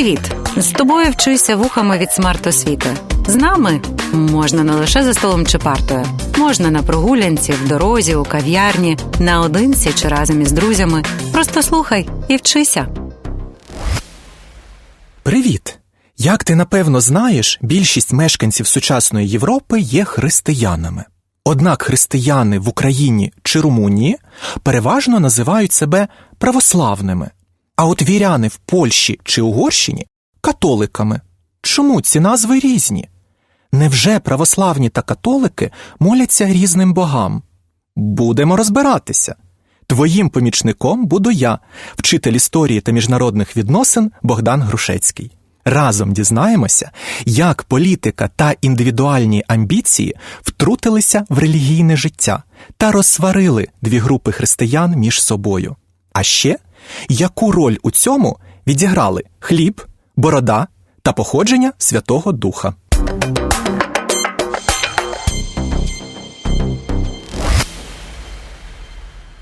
Привіт! З тобою вчуся вухами від смарт-освіти. З нами можна не лише за столом чи партою, можна на прогулянці, в дорозі, у кав'ярні, наодинці чи разом із друзями. Просто слухай і вчися. Привіт! Як ти напевно знаєш, більшість мешканців сучасної Європи є християнами. Однак християни в Україні чи Румунії переважно називають себе православними, а от віряни в Польщі чи Угорщині католиками. Чому ці назви різні? Невже православні та католики моляться різним богам? Будемо розбиратися. Твоїм помічником буду я, вчитель історії та міжнародних відносин Богдан Грушецький. Разом дізнаємося, як політика та індивідуальні амбіції втрутилися в релігійне життя та розсварили дві групи християн між собою. А ще яку роль у цьому відіграли хліб, борода та походження Святого Духа.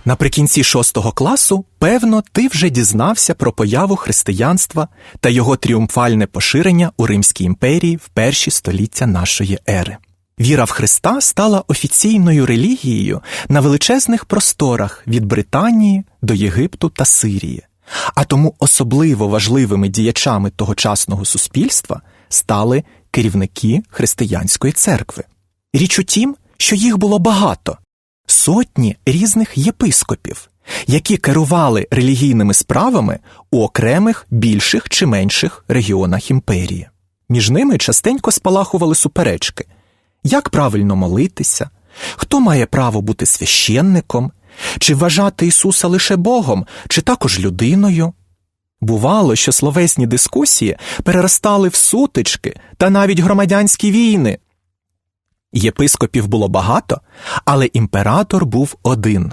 Наприкінці шостого класу, певно, ти вже дізнався про появу християнства та його тріумфальне поширення у Римській імперії в перші століття нашої ери. Віра в Христа стала офіційною релігією на величезних просторах від Британії до Єгипту та Сирії, а тому особливо важливими діячами тогочасного суспільства стали керівники християнської церкви. Річ у тім, що їх було багато сотні різних єпископів, які керували релігійними справами у окремих більших чи менших регіонах імперії. Між ними частенько спалахували суперечки, як правильно молитися, хто має право бути священником, чи вважати Ісуса лише Богом, чи також людиною. Бувало, що словесні дискусії переростали в сутички та навіть громадянські війни. Єпископів було багато, але імператор був один,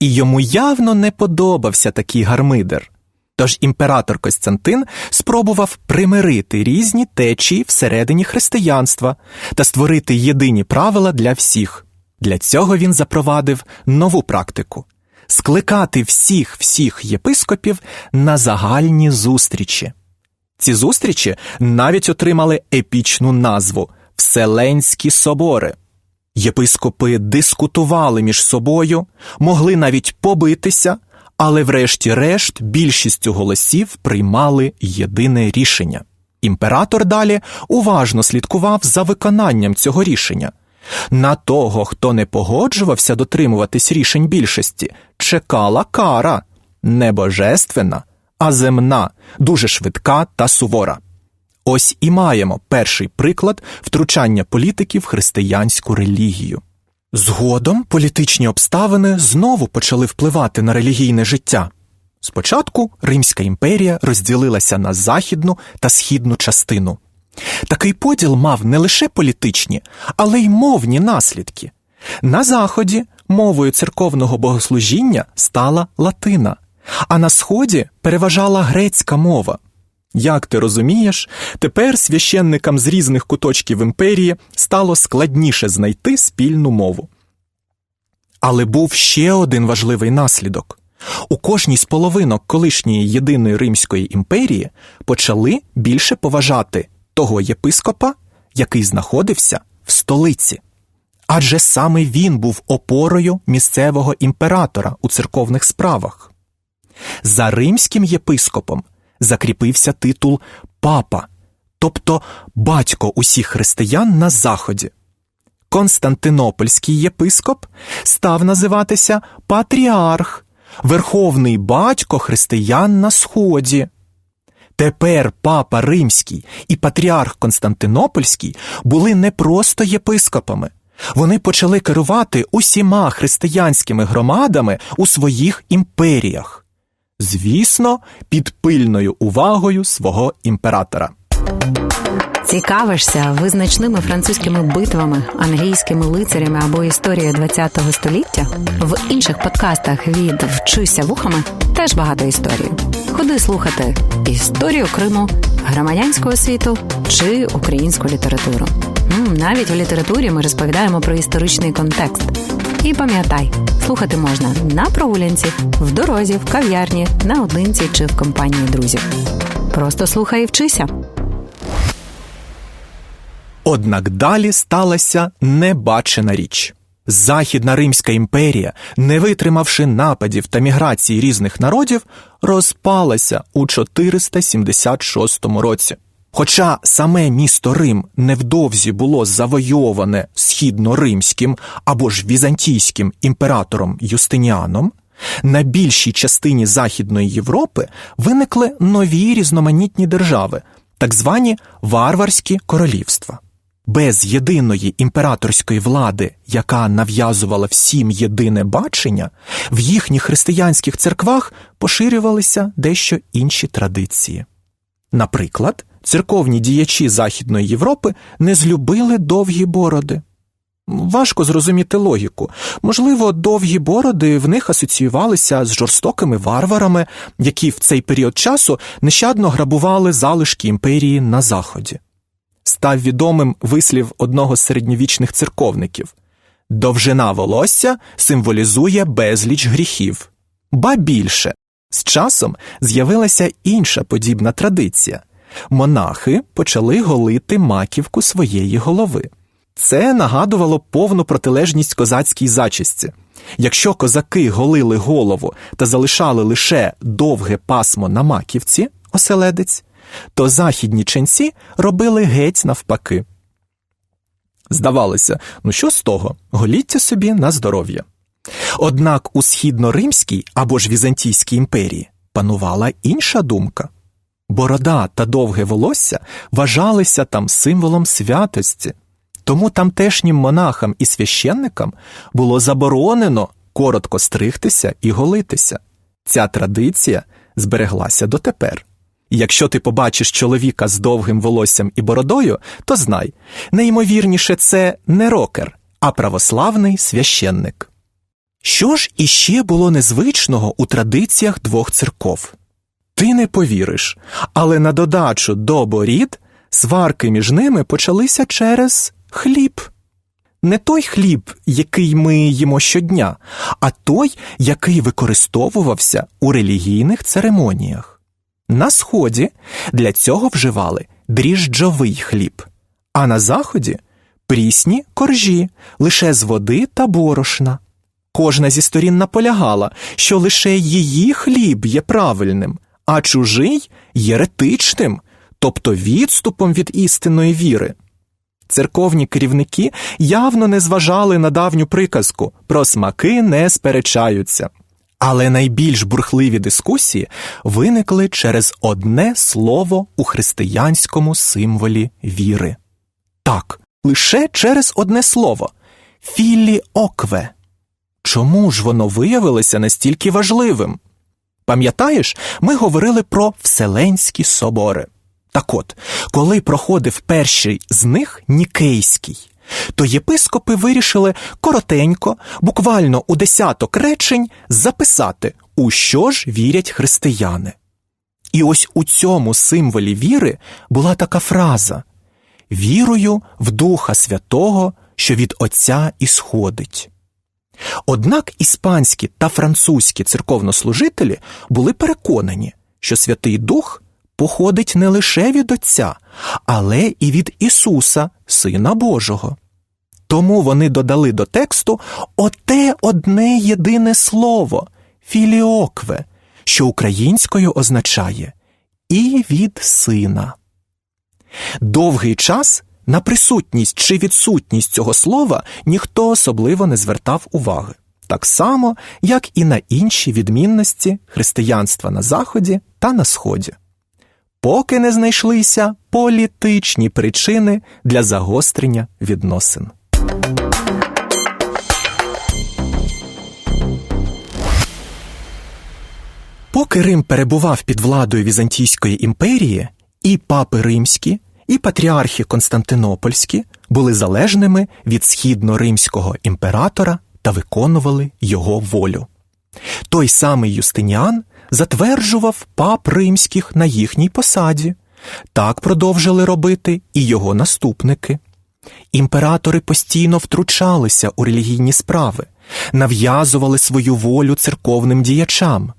і йому явно не подобався такий гармидер. Тож імператор Костянтин спробував примирити різні течії всередині християнства та створити єдині правила для всіх. Для цього він запровадив нову практику скликати всіх всіх єпископів на загальні зустрічі. Ці зустрічі навіть отримали епічну назву Вселенські собори. Єпископи дискутували між собою, могли навіть побитися, але врешті-решт більшістю голосів приймали єдине рішення. Імператор далі уважно слідкував за виконанням цього рішення. На того, хто не погоджувався дотримуватись рішень більшості, чекала кара не божественна, а земна, дуже швидка та сувора. Ось і маємо перший приклад втручання політиків в християнську релігію. Згодом політичні обставини знову почали впливати на релігійне життя. Спочатку Римська імперія розділилася на західну та східну частину. Такий поділ мав не лише політичні, але й мовні наслідки. На заході мовою церковного богослужіння стала латина, а на сході переважала грецька мова. Як ти розумієш, тепер священникам з різних куточків імперії стало складніше знайти спільну мову. Але був ще один важливий наслідок. У кожній з половинок колишньої єдиної Римської імперії почали більше поважати того єпископа, який знаходився в столиці. Адже саме він був опорою місцевого імператора у церковних справах. За римським єпископом закріпився титул папа, тобто батько усіх християн на Заході. Константинопольський єпископ став називатися Патріарх, верховний батько християн на Сході. Тепер папа Римський і патріарх Константинопольський були не просто єпископами. Вони почали керувати усіма християнськими громадами у своїх імперіях. Звісно, під пильною увагою свого імператора. Цікавишся визначними французькими битвами, англійськими лицарями або історією ХХ століття? В інших подкастах від Вчуся вухами теж багато історій. Ходи слухати історію Криму, громадянського світу чи українську літературу. Навіть в літературі ми розповідаємо про історичний контекст. І пам'ятай, слухати можна на прогулянці, в дорозі, в кав'ярні, наодинці чи в компанії друзів. Просто слухай і вчися. Однак далі сталася небачена річ. Західна Римська імперія, не витримавши нападів та міграції різних народів, розпалася у 476 році. Хоча саме місто Рим невдовзі було завойоване східно-римським або ж візантійським імператором Юстиніаном, на більшій частині Західної Європи виникли нові різноманітні держави, так звані варварські королівства. Без єдиної імператорської влади, яка нав'язувала всім єдине бачення, в їхніх християнських церквах поширювалися дещо інші традиції. Наприклад, церковні діячі Західної Європи не злюбили довгі бороди. Важко зрозуміти логіку. Можливо, довгі бороди в них асоціювалися з жорстокими варварами, які в цей період часу нещадно грабували залишки імперії на заході. Став відомим вислів одного з середньовічних церковників довжина волосся символізує безліч гріхів. Ба більше, з часом з'явилася інша подібна традиція. Монахи почали голити маківку своєї голови. Це нагадувало повну протилежність козацькій зачісті. Якщо козаки голили голову та залишали лише довге пасмо на маківці, оселедець, то західні ченці робили геть навпаки. Здавалося, ну що з того, голіться собі на здоров'я. Однак у східно-римській або ж Візантійській імперії панувала інша думка. Борода та довге волосся вважалися там символом святості, тому тамтешнім монахам і священникам було заборонено коротко стригтися і голитися. Ця традиція збереглася дотепер. Якщо ти побачиш чоловіка з довгим волоссям і бородою, то знай, найімовірніше це не рокер, а православний священник. Що ж іще було незвичного у традиціях двох церков? Ти не повіриш, але на додачу до борід сварки між ними почалися через хліб. Не той хліб, який ми їмо щодня, а той, який використовувався у релігійних церемоніях. На сході для цього вживали дріжджовий хліб, а на заході прісні коржі лише з води та борошна. Кожна зі сторін наполягала, що лише її хліб є правильним, а чужий єретичним, тобто відступом від істинної віри. Церковні керівники явно не зважали на давню приказку про смаки не сперечаються. Але найбільш бурхливі дискусії виникли через одне слово у християнському символі віри. Так, лише через одне слово філіокве. Чому ж воно виявилося настільки важливим? Пам'ятаєш, ми говорили про Вселенські собори. Так от, коли проходив перший з них Нікейський, то єпископи вирішили коротенько, буквально у десяток речень, записати, у що ж вірять християни. І ось у цьому символі віри була така фраза Вірую в Духа Святого, що від Отця ісходить. Однак іспанські та французькі церковнослужителі були переконані, що Святий Дух походить не лише від Отця, але і від Ісуса, Сина Божого. Тому вони додали до тексту оте одне єдине слово філіокве, що українською означає і від сина. Довгий час на присутність чи відсутність цього слова ніхто особливо не звертав уваги, так само, як і на інші відмінності християнства на Заході та на Сході. Поки не знайшлися політичні причини для загострення відносин. Поки Рим перебував під владою Візантійської імперії, і папи римські, і патріархи Константинопольські були залежними від східно-римського імператора та виконували його волю. Той самий Юстиніан затверджував пап римських на їхній посаді, так продовжили робити і його наступники. Імператори постійно втручалися у релігійні справи, нав'язували свою волю церковним діячам.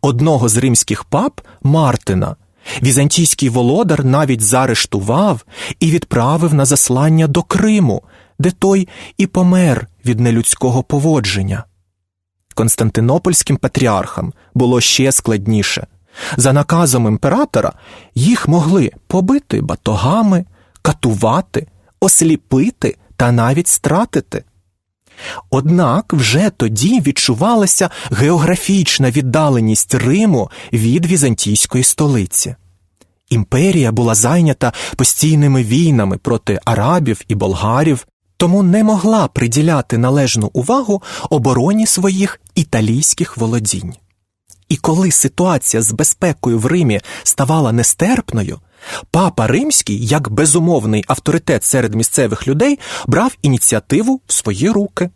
Одного з римських пап Мартина Візантійський володар навіть заарештував і відправив на заслання до Криму, де той і помер від нелюдського поводження. Константинопольським патріархам було ще складніше. За наказом імператора їх могли побити батогами, катувати, осліпити та навіть стратити. Однак вже тоді відчувалася географічна віддаленість Риму від візантійської столиці. Імперія була зайнята постійними війнами проти арабів і болгарів, тому не могла приділяти належну увагу обороні своїх італійських володінь. І коли ситуація з безпекою в Римі ставала нестерпною, папа римський, як безумовний авторитет серед місцевих людей, брав ініціативу в свої руки.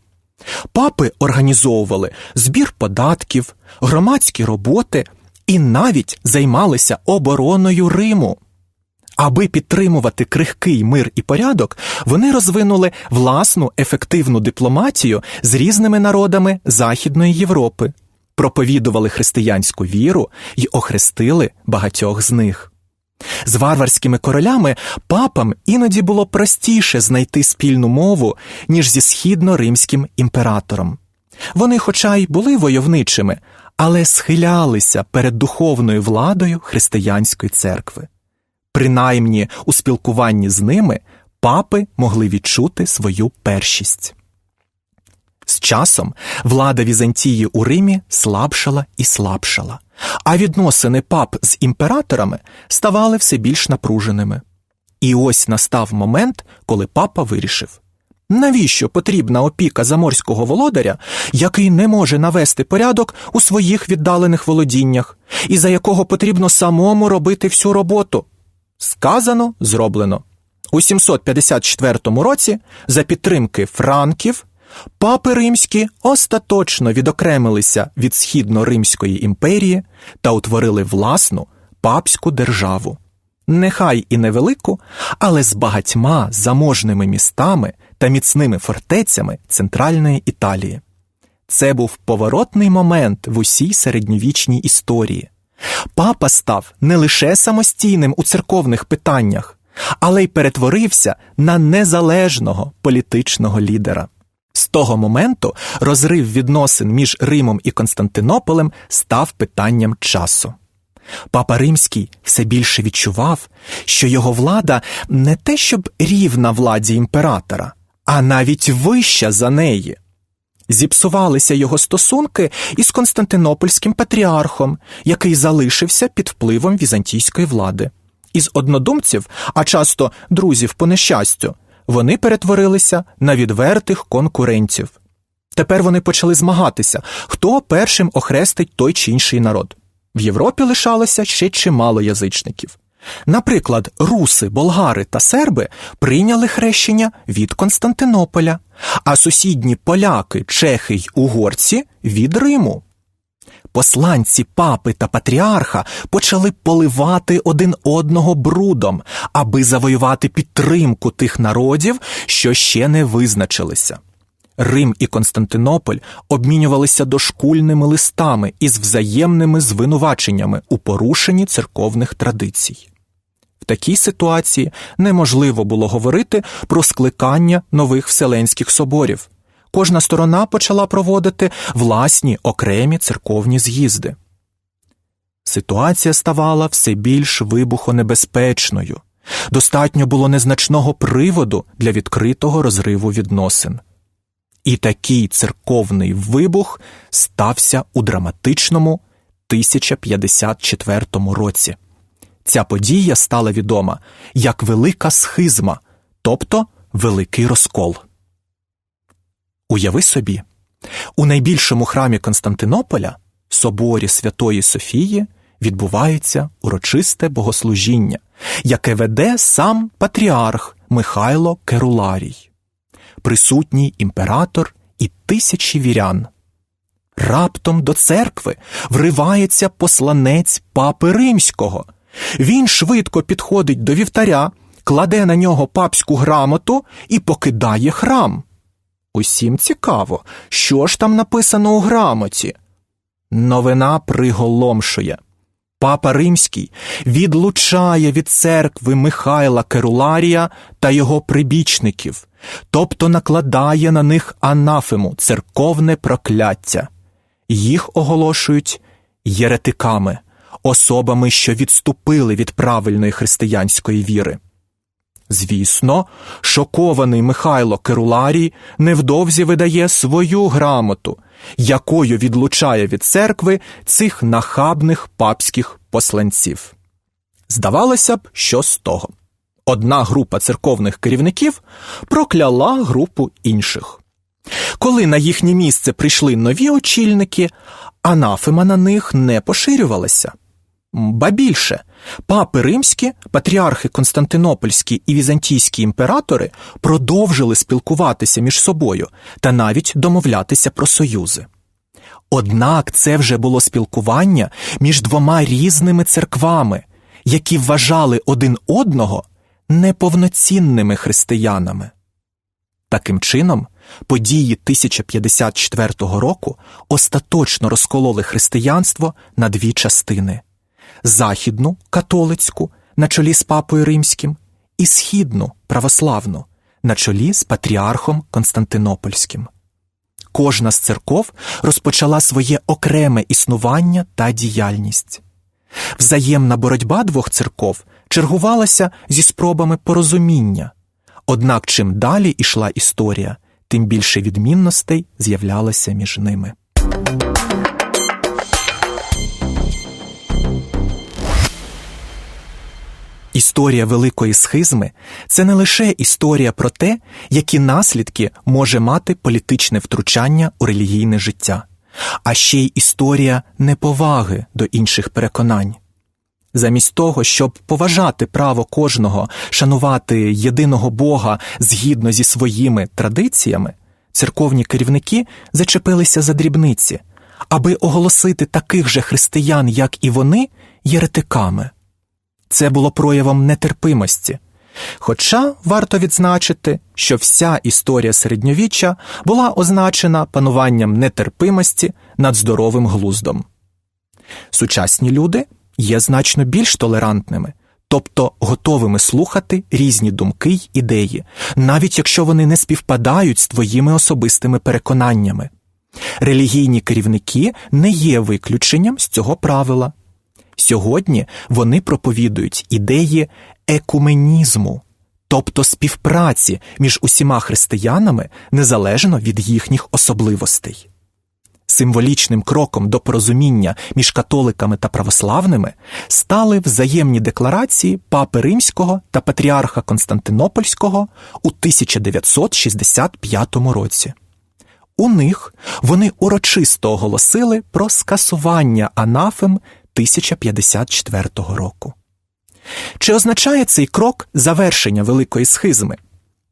Папи організовували збір податків, громадські роботи і навіть займалися обороною Риму. Аби підтримувати крихкий мир і порядок, вони розвинули власну ефективну дипломатію з різними народами Західної Європи, проповідували християнську віру і охрестили багатьох з них. З варварськими королями папам іноді було простіше знайти спільну мову, ніж зі східно-римським імператором. Вони, хоча й були войовничими, але схилялися перед духовною владою християнської церкви. Принаймні у спілкуванні з ними папи могли відчути свою першість. З часом влада Візантії у Римі слабшала і слабшала, а відносини пап з імператорами ставали все більш напруженими. І ось настав момент, коли папа вирішив, навіщо потрібна опіка заморського володаря, який не може навести порядок у своїх віддалених володіннях, і за якого потрібно самому робити всю роботу. Сказано, зроблено. У 754 році, за підтримки франків, папи римські остаточно відокремилися від східно-римської імперії та утворили власну папську державу. Нехай і невелику, але з багатьма заможними містами та міцними фортецями Центральної Італії. Це був поворотний момент в усій середньовічній історії. Папа став не лише самостійним у церковних питаннях, але й перетворився на незалежного політичного лідера. З того моменту розрив відносин між Римом і Константинополем став питанням часу. Папа Римський все більше відчував, що його влада не те щоб рівна владі імператора, а навіть вища за неї. Зіпсувалися його стосунки із Константинопольським патріархом, який залишився під впливом візантійської влади. Із однодумців, а часто друзів по нещастю, вони перетворилися на відвертих конкурентів. Тепер вони почали змагатися, хто першим охрестить той чи інший народ. В Європі лишалося ще чимало язичників. Наприклад, руси, болгари та серби прийняли хрещення від Константинополя, а сусідні поляки, чехи й угорці від Риму. Посланці папи та патріарха почали поливати один одного брудом, аби завоювати підтримку тих народів, що ще не визначилися. Рим і Константинополь обмінювалися дошкульними листами із взаємними звинуваченнями у порушенні церковних традицій. В такій ситуації неможливо було говорити про скликання нових вселенських соборів. Кожна сторона почала проводити власні окремі церковні з'їзди. Ситуація ставала все більш вибухонебезпечною. Достатньо було незначного приводу для відкритого розриву відносин. І такий церковний вибух стався у драматичному 1054 році. Ця подія стала відома як велика схизма, тобто великий розкол. Уяви собі, у найбільшому храмі Константинополя, соборі Святої Софії, відбувається урочисте богослужіння, яке веде сам патріарх Михайло Керуларій, присутній імператор і тисячі вірян. Раптом до церкви вривається посланець папи римського. Він швидко підходить до вівтаря, кладе на нього папську грамоту і покидає храм. Усім цікаво, що ж там написано у грамоті. Новина приголомшує. Папа Римський відлучає від церкви Михайла Керуларія та його прибічників, тобто накладає на них анафему церковне прокляття. Їх оголошують єретиками, особами, що відступили від правильної християнської віри. Звісно, шокований Михайло Керуларій невдовзі видає свою грамоту, якою відлучає від церкви цих нахабних папських посланців. Здавалося б, що з того. Одна група церковних керівників прокляла групу інших. Коли на їхнє місце прийшли нові очільники, анафема на них не поширювалася. Ба більше, папи римські, патріархи Константинопольські і візантійські імператори продовжили спілкуватися між собою та навіть домовлятися про союзи. Однак це вже було спілкування між двома різними церквами, які вважали один одного неповноцінними християнами. Таким чином, події 1054 року остаточно розкололи християнство на дві частини західну католицьку на чолі з папою римським, і східну православну на чолі з патріархом Константинопольським. Кожна з церков розпочала своє окреме існування та діяльність. Взаємна боротьба двох церков чергувалася зі спробами порозуміння. Однак, чим далі ішла історія, тим більше відмінностей з'являлося між ними. Історія великої схизми це не лише історія про те, які наслідки може мати політичне втручання у релігійне життя, а ще й історія неповаги до інших переконань. Замість того, щоб поважати право кожного шанувати єдиного Бога згідно зі своїми традиціями, церковні керівники зачепилися за дрібниці, аби оголосити таких же християн, як і вони, єретиками. Це було проявом нетерпимості. Хоча варто відзначити, що вся історія середньовіччя була означена пануванням нетерпимості над здоровим глуздом. Сучасні люди є значно більш толерантними, тобто готовими слухати різні думки й ідеї, навіть якщо вони не співпадають з твоїми особистими переконаннями. Релігійні керівники не є виключенням з цього правила. Сьогодні вони проповідують ідеї екуменізму, тобто співпраці між усіма християнами незалежно від їхніх особливостей. Символічним кроком до порозуміння між католиками та православними стали взаємні декларації Папи Римського та Патріарха Константинопольського у 1965 році. У них вони урочисто оголосили про скасування анафем 1054 року. Чи означає цей крок завершення великої схизми?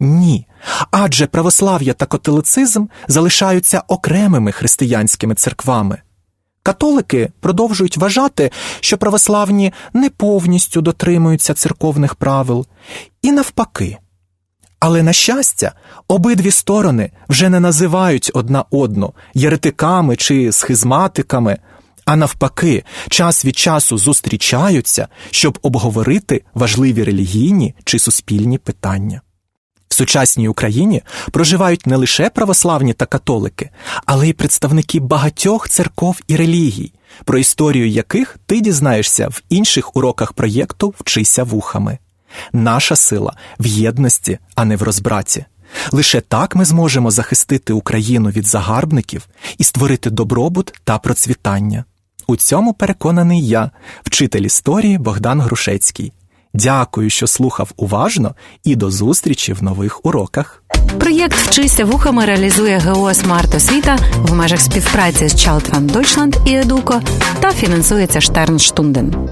Ні. Адже православ'я та католицизм залишаються окремими християнськими церквами. Католики продовжують вважати, що православні не повністю дотримуються церковних правил, і навпаки. Але, на щастя, обидві сторони вже не називають одна одну єретиками чи схизматиками, а навпаки, час від часу зустрічаються, щоб обговорити важливі релігійні чи суспільні питання. В сучасній Україні проживають не лише православні та католики, але й представники багатьох церков і релігій, про історію яких ти дізнаєшся в інших уроках проєкту Вчися вухами. Наша сила в єдності, а не в розбраті. Лише так ми зможемо захистити Україну від загарбників і створити добробут та процвітання. У цьому переконаний я, вчитель історії Богдан Грушецький. Дякую, що слухав уважно, і до зустрічі в нових уроках. Проєкт Вчися вухами реалізує ГО «Смарт Освіта в межах співпраці з Child Deutschland і Едуко та фінансується Штернштунден.